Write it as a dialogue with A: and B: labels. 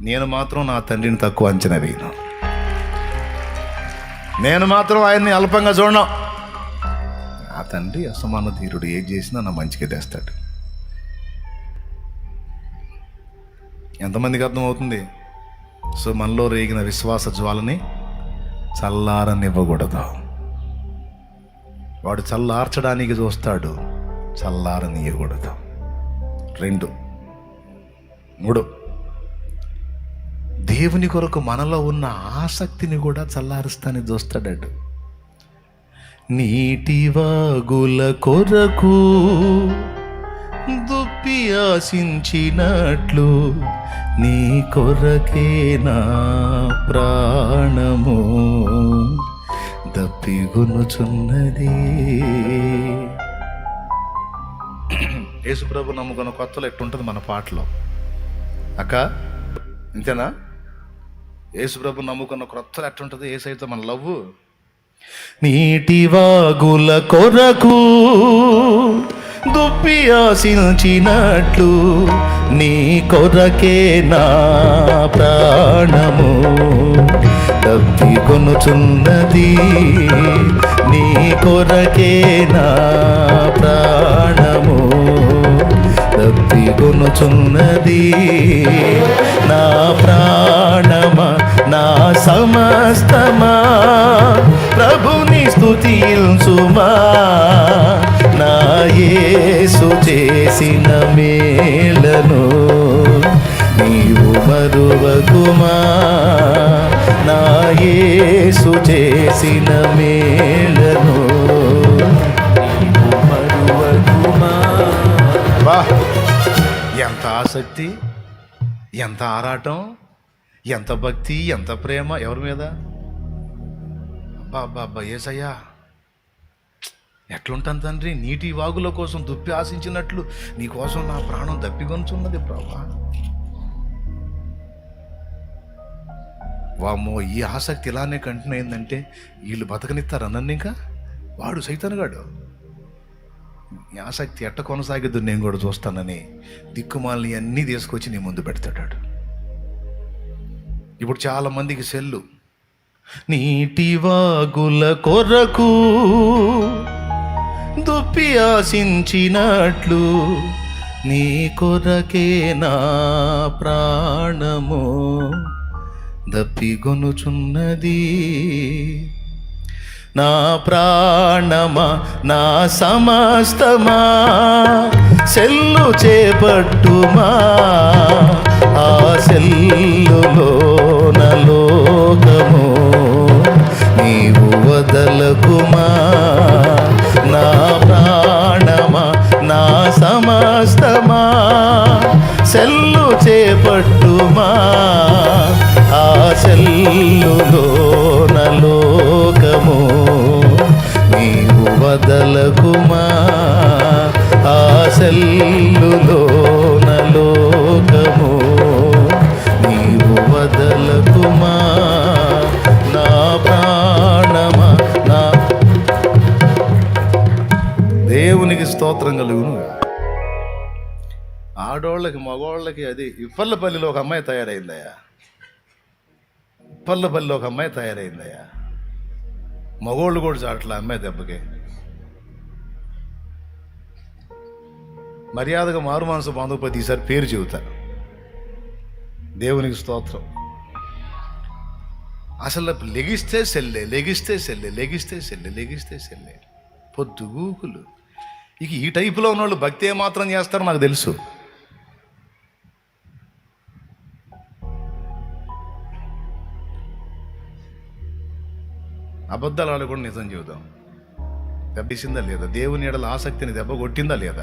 A: నేను మాత్రం నా తండ్రిని తక్కువ అంచనా వేయను. నేను మాత్రం ఆయన్ని అల్పంగా చూడను. ఆ తండ్రి అసమాన ధీరుడు. ఏం చేసినా నా మంచిగా తెస్తాడు. ఎంతమందికి అర్థమవుతుంది? సో మనలో రేగిన విశ్వాస జ్వాలని చల్లారనివ్వకూడదు. వాడు చల్లార్చడానికి చూస్తాడు చల్లారనియకూడదు రెండు. మూడు. దేవుని కొరకు మనలో ఉన్న ఆసక్తిని కూడా చల్లారుస్తాని చూస్తాడు నీటి వాగుల కొరకు దుప్పి ఆశించినట్లు నీ కొరకే నా ప్రాణము. దప్పిగొనుచున్నది యేసుప్రభు నమ్ముకున్న కొత్తలో ఎట్టుంటుంది మన పాటలో. అక్క అంతేనా యేసుప్రభు నమ్ముకున్న క్రొత్తలు ఎట్టుంటుంది? ఏసైతే మన లవ్వు? నీటి వాగుల కొరకు దుప్పి ఆశించినట్లు నీ కొరకే నా ప్రాణము. తప్పి కొనుచున్నది నీ కొరకే నా ప్రాణము. తప్పి కొనుచున్నది నా ప్రాణమా నా సమస్తమా? ప్రభుని సుమా నా యేసు చేసిన మేలను నీవు మరువకుమా? నా యేసు చేసిన మేలను వా ఎంత ఆసక్తి ఎంత ఆరాటం ఎంత భక్తి ఎంత ప్రేమ ఎవరి మీద? అబ్బా అబ్బా అబ్బా ఏసయ్యా. ఎట్లుంటాను తండ్రి? నీటి వాగుల కోసం దుప్పి ఆశించినట్లు నీకోసం నా ప్రాణం దప్పిగొంచున్నది ప్రభా. వామ్మో ఈ ఆసక్తి ఇలానే కంటిన్యూ అయిందంటే వీళ్ళు బతకనిస్తారు నన్ను ఇంకా? వాడు సైతనగాడు ఈ ఆసక్తి ఎట్ట కొనసాగిద్దు నేను కూడా చూస్తానని దిక్కుమాలని అన్నీ తీసుకొచ్చి నీ ముందు పెడతాడు. ఇప్పుడు చాలా మందికి సెల్లు. నీటి వాగుల కొరకు దుప్పి ఆశించినట్లు నీ కొరకే నా ప్రాణము. దప్పిగొనుచున్నది నా ప్రాణమా నా సమస్తమా? సెల్లు చేపట్టుమా? ఆ నీవు వదలకుమా? నా ప్రాణమా? నా సమస్తమా? సెల్లు చేపట్టుమా? ఆశల్లులో స్తోత్రం కలుగును. ఆడోళ్ళకి మగోళ్ళకి అది ఇప్పల్లపల్లిలో ఒక అమ్మాయి తయారైందయ్యా. ఇప్పల్లపల్లిలో ఒక అమ్మాయి తయారైందయ్యా. మగోళ్ళు కూడా చాట్ల అమ్మాయి దెబ్బకి. మర్యాదగా మారు మనసు బాంధవపతి ఈసారి పేరు చెబుతా. దేవునికి స్తోత్రం. అసలు లెగిస్తే సెల్లే లెగిస్తే సెల్లే లెగిస్తే సెల్లే లెగిస్తే సెల్లే. పొద్దుగూకులు. ఇక ఈ టైపులో ఉన్న వాళ్ళు భక్తి ఏమాత్రం చేస్తారో నాకు తెలుసు. అబద్ధాలు ఆడకుండా నిజం చెబుదాం. దెబ్బేసిందా లేదా? దేవుని ఎడల ఆసక్తిని దెబ్బ కొట్టిందా లేదా?